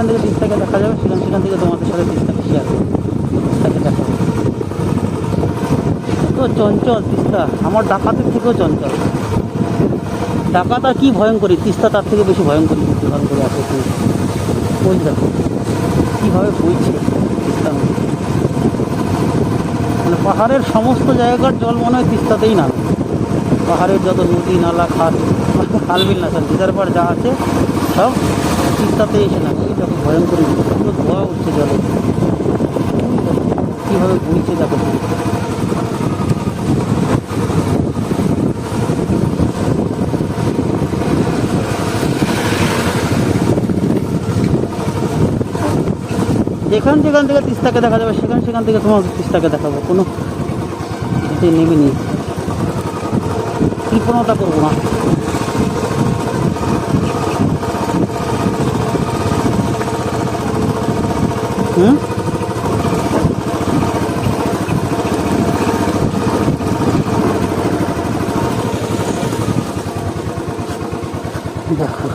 যেখান থেকে তিস্তাকে দেখা যাবে, সেখান সেখান থেকে তোমাদের সাথে তিস্তাকে শেয়ার করব তিস্তাকে দেখাবো তো চঞ্চল তিস্তা, আমার ডাকাতের থেকেও চঞ্চল। ডাকাত আর কি ভয়ঙ্করী, তিস্তা তার থেকে বেশি ভয়ঙ্করী ভয়ঙ্কর করে আছে ওই দেখো, কীভাবে বইছে তিস্তা মানে পাহাড়ের সমস্ত জায়গার জল মনে হয় তিস্তাতেই নামে। পাহাড়ের যত নদী, নালা, খাল, খালবিল না পাড় যা আছে, সব তিস্তাতে এসে নামে। এই দেখো ভয়ঙ্কর পুরো ধোয়া উঠছে জলে কীভাবে বইছে দেখো তুমি। যেখান যেখান থেকে তিস্তাকে দেখা যাবে সেখান সেখান থেকে তোমার তিস্তাকে দেখাবো কোনো এতে নেমে নেই কৃপণতা করব না হুম দেখো,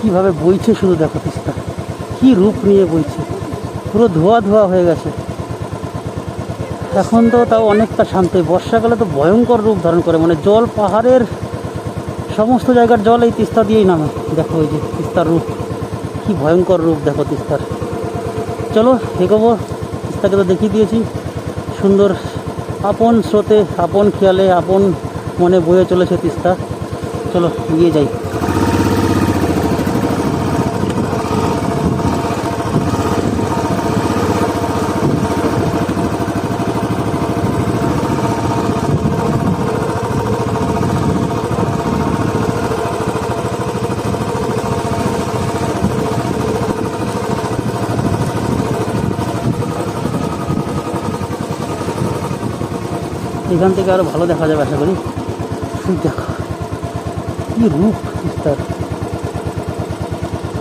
কীভাবে বইছে শুধু দেখো তিস্তা কি রূপ নিয়ে বইছে। পুরো ধোয়া ধোয়া হয়ে গেছে। এখন তো তাও অনেকটা শান্ত। বর্ষাকালে তো ভয়ঙ্কর রূপ ধারণ করে। মানে জল, পাহাড়ের সমস্ত জায়গার জল এই তিস্তা দিয়েই নামে। দেখো ওই যে তিস্তার রূপ। কি ভয়ঙ্কর রূপ দেখো তিস্তার। চলো, দেখব। তাকে তো দেখিয়ে দিয়েছি। সুন্দর আপন স্রোতে, আপন খেয়ালে, আপন মনে বয়ে চলেছে তিস্তা। চলো গিয়ে যাই। এখান থেকে আরও ভালো দেখা যাবে, আশা করি। দেখো, কি রূপ তিস্তার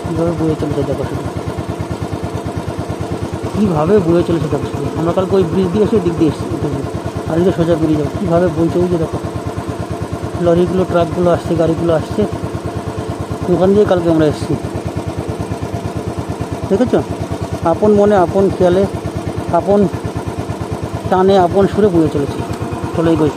কীভাবে বয়ে চলেছে দেখো শুধু। কীভাবে বয়ে চলেছে দেখো শুধু। আমরা কালকে ওই ব্রিজ দিয়ে এসে দিক দিয়ে এসেছি আর এদিকে সোজা বেরিয়ে যাব। কীভাবে ওই যে দেখো। লরিগুলো ট্রাকগুলো আসছে, গাড়িগুলো আসছে। ওখান দিয়ে কালকে আমরা এসেছি। দেখেছ? আপন মনে, আপন খেয়ালে, আপন টানে, আপন সুরে বয়ে চলেছে। গই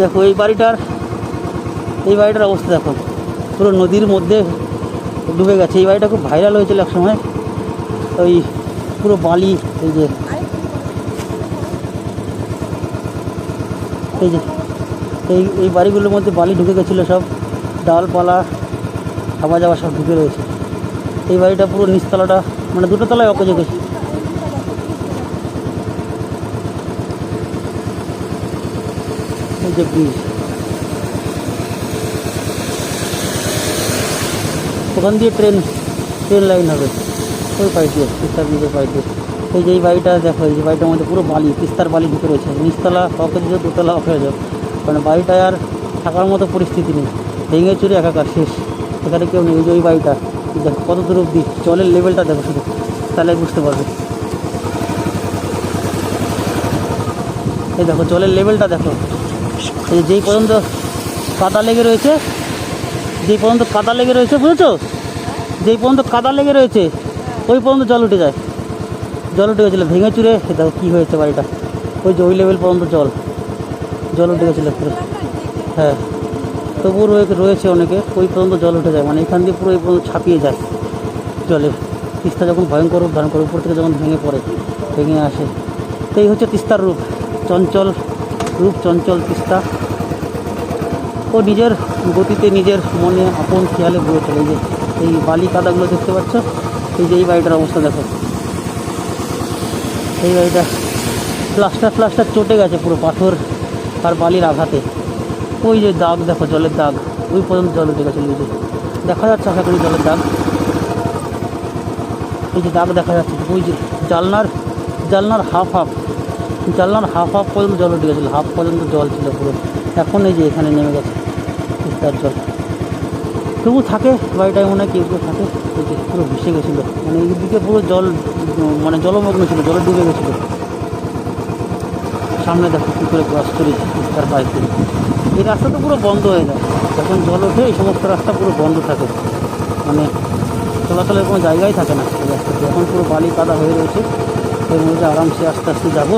দেখো, এই বাড়িটার এই বাড়িটার অবস্থা দেখো। পুরো নদীর মধ্যে ডুবে গেছে। এই বাড়িটা খুব ভাইরাল হয়েছিল এক সময় ওই পুরো বালি, এই যে এই যে, এই এই বাড়িগুলোর মধ্যে বালি ঢুকে গেছিল সব, ডালপালা, হাওয়া যাওয়া সব ঢুকে রয়েছে। এই বাড়িটা পুরো নিচতলাটা মানে দুটো তলায় অকেজে গেছে এই যে ব্রিজ। ওখান দিয়ে ট্রেন ট্রেন লাইন হবে। ওই পাই দিয়ে ব্রিজের পাই দিয়ে। এই যে এই বাড়িটা দেখো, এই যে বাড়িটার মধ্যে পুরো বালি, তিস্তার বালি ঢুকে রয়েছে। নিচতলা অকেজ যাও দোতলা যাও মানে বাড়িটায় আর থাকার মতো পরিস্থিতি নেই। ভেঙে চুরে একাকার শেষ। এখানে কেউ নেই। যে ওই বাড়িটা দেখো কত দূর অব্দি জলের লেভেলটা দেখো শুধু। তাহলে বুঝতে পারবে। এই দেখো, জলের লেভেলটা দেখো। এই যেই পর্যন্ত কাদা লেগে রয়েছে, যেই পর্যন্ত কাদা লেগে রয়েছে, বুঝেছ? যেই পর্যন্ত কাদা লেগে রয়েছে, ওই পর্যন্ত জল উঠে যায়। জল উঠে গেছিল, ভেঙে চুরে দেখো কী হয়েছে বাড়িটা? ওই যে ওই লেভেল পর্যন্ত জল। জল উঠে গেছিল পুরো। হ্যাঁ। তবুও রয়ে রয়েছে অনেকে, ওই পর্যন্ত জল উঠে যায়। মানে এখান দিয়ে পুরো এই পর্যন্ত ছাপিয়ে যায় জলে। তিস্তা যখন ভয়ঙ্কর রূপ ধারণ করে, উপর থেকে যখন ভেঙে পড়ে, ভেঙে আসে। তো এই হচ্ছে তিস্তার রূপ। চঞ্চল রূপ, চঞ্চল তিস্তা। ও নিজের গতিতে নিজের মনে আপন খেয়ালে বয়ে চলে। যে এই বালি কাদাগুলো দেখতে পাচ্ছ? এই যে এই বাড়িটার অবস্থা দেখো। এই বাড়িটা প্লাস্টার প্লাস্টার চটে গেছে পুরো পাথর আর বালির আঘাতে। ওই যে দাগ দেখো, জলের দাগ। ওই পর্যন্ত জল উঠে গেছে যে দেখা যাচ্ছে আশা করি জলের দাগ। এই যে দাগ দেখা যাচ্ছে, ওই যে জালনার জালনার হাফ হাফ জানলার হাফ হাফ পর্যন্ত জল উঠে গেছিল হাফ পর্যন্ত জল ছিল পুরো। এখন এই যে এখানে নেমে গেছে তিস্তার জল। তবু থাকে বাড়িটায় মনে হয় কেউ কেউ থাকে পুরো ভেসে গেছিল। মানে এই দিকে পুরো জল মানে জলমগ্ন ছিল, জলে ডুবে গেছিল। সামনে দেখো কী করে ক্রস করি, তার বাইক থেকে। এই রাস্তা তো পুরো বন্ধ হয়ে যায়। যখন জল ওঠে, এই সমস্ত রাস্তা পুরো বন্ধ থাকে। মানে চলাচলের কোনো জায়গাই থাকে না রাস্তাতে। এখন পুরো বালি কাদা হয়ে রয়েছে। এর মধ্যে আরামসে আস্তে আস্তে যাব।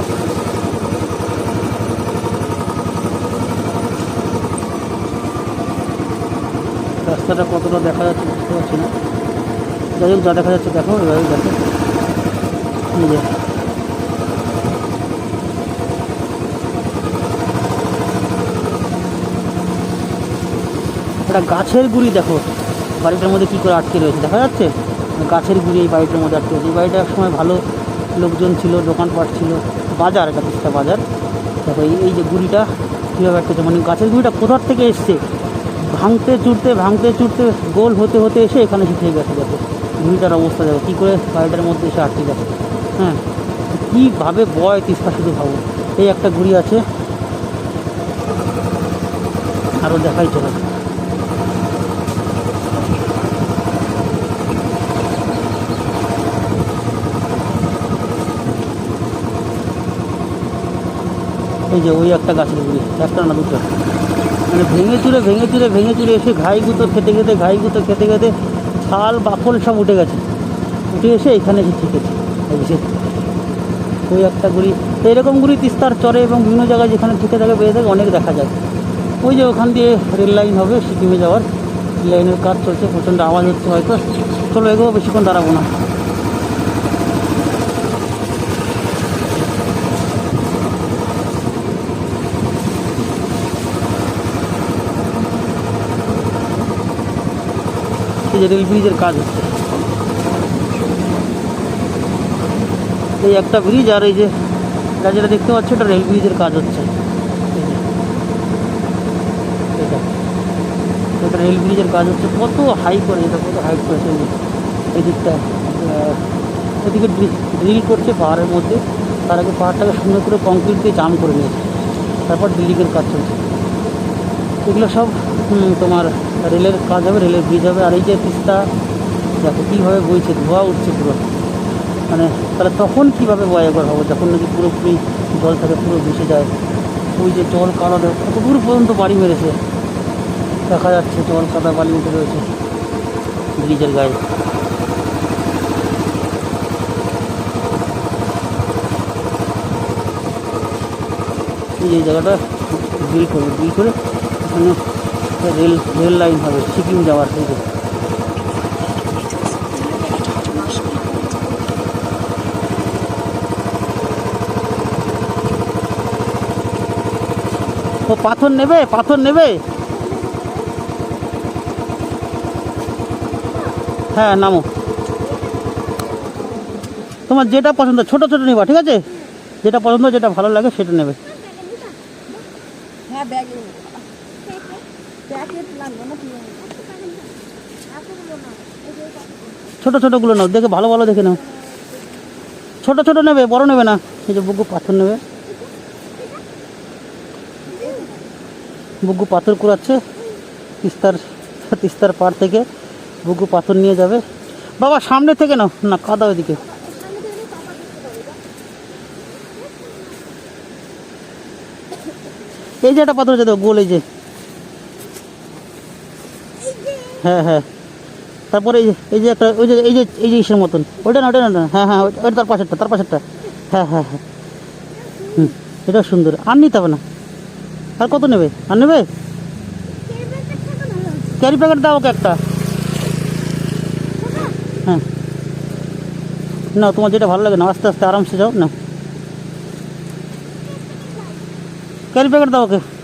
রাস্তাটা কতটা দেখা যাচ্ছে বুঝতে পারছি না। যাই হোক, যা দেখা যাচ্ছে দেখো এভাবে দেখো। যে। একটা গাছের গুড়ি দেখো, বাড়িটার মধ্যে কী করে আটকে রয়েছে, দেখা যাচ্ছে? গাছের গুড়ি এই বাড়িটার মধ্যে আটকে রয়েছে। এই বাড়িটা সময় ভালো লোকজন ছিল, দোকানপাট ছিল, বাজার তিস্তা বাজার। দেখো এই যে গুড়িটা কীভাবে আটকেছে মানে গাছের গুড়িটা কোথার থেকে এসছে? ভাঙতে চুরতে ভাঙতে চুরতে গোল হতে হতে এসে এখানে এসে থেকে গেছে, দেখো। গুড়িটার অবস্থা দেখো, কী করে বাড়িটার মধ্যে এসে আটকে গেছে। হ্যাঁ কীভাবে বয় তিস্তা শুধু ভাবো। এই একটা গুড়ি আছে। আরও দেখাই চলে। এই যে ওই একটা গাছের গুড়ি একটা না দুটো? মানে ভেঙে চুরে ভেঙে চুরে ভেঙে চুরে এসে ঘাই গুঁতো, খেতে খেতে ঘাই গুঁতো, খেতে খেতে ছাল বাকল সব উঠে গেছে। উঠে এসে এখানে এসে ঠিকেছে ওই একটা গুড়ি। তো এরকম গুড়ি তিস্তার চরে এবং বিভিন্ন জায়গায় যেখানে ঠিকে থাকে, বেঁধে থাকে, অনেক দেখা যায়। ওই যে ওখান দিয়ে রেল লাইন হবে, সিকিমে যাওয়ার। লাইনের কাজ চলছে, প্রচণ্ড আওয়াজ হচ্ছে হয়তো। চলো এগোবো, বেশিক্ষণ দাঁড়াবো না। রেল ব্রিজের কাজ হচ্ছে। এই একটা ব্রিজ আর এই যে যেটা দেখতে পাচ্ছ, এটা রেল ব্রিজের কাজ হচ্ছে। এটা এটা রেল ব্রিজের কাজ হচ্ছে। কত হাই করে, এটা কত হাইট করেছে এই দিকটা ওদিকে ড্রিল করছে পাহাড়ের মধ্যে। তার আগে পাহাড়টাকে সুন্দর করে কংক্রিট দিয়ে জাম করে নিয়েছে। তারপর ড্রিলিংয়ের কাজ চলছে। এগুলো সব তোমার রেলের কাজ হবে, রেলের ব্রিজ হবে, আর এই যে তিস্তা, দেখো কীভাবে বইছে, ধোয়া উঠছে পুরো। মানে তাহলে তখন কীভাবে বয় একবার হবে, যখন নাকি পুরোপুরি জল থাকে, পুরো ভেসে যায়। ওই যে জল কাদা কত দূর পর্যন্ত বাড়ি মেরেছে। দেখা যাচ্ছে জল কাদা বালি উঠে রয়েছে ব্রিজের গায়ে। এই জায়গাটা ড্রিল করবে ড্রিল করে রেল রেল লাইন হবে, সিকিম যাওয়ার যে ও, পাথর নেবে পাথর নেবে? হ্যাঁ নামো। তোমার যেটা পছন্দ, ছোট ছোট নেবা, ঠিক আছে? যেটা পছন্দ, যেটা ভালো লাগে, সেটা নেবে। হ্যাঁ ব্যাগে প্যাকেট লাগবে না কি ছোট ছোটগুলো নাও, দেখে ভালো ভালো দেখে নাও। ছোট ছোট নেবে, বড় নেবে না। এই যে বুকু পাথর নেবে। বুকু পাথর কুড়াচ্ছে, তিস্তার তিস্তার পাড় থেকে বুকু পাথর নিয়ে যাবে। বাবা, সামনে থেকে নাও। না, কাদা ওইদিকে। এই যে একটা পাথর আছে তো গোল এই যে। হ্যাঁ হ্যাঁ। তারপরে এই যে এই যে একটা, ওই যে, এই যে এই যে ইসের মতন। ওইটা না ওটা না। হ্যাঁ হ্যাঁ ওইটা ওইটা তার পাশেরটা তার পাশেরটা। হ্যাঁ হ্যাঁ হ্যাঁ। হুম, এটাও সুন্দর। আর নিতে হবে না। আর কত নেবে? আর নেবে? ক্যারি প্যাকেট দাও ওকে একটা। হ্যাঁ। না, তোমার যেটা ভালো লাগে না, আস্তে আস্তে, আরামসে যাও, না। ক্যারি প্যাকেট দাও ওকে।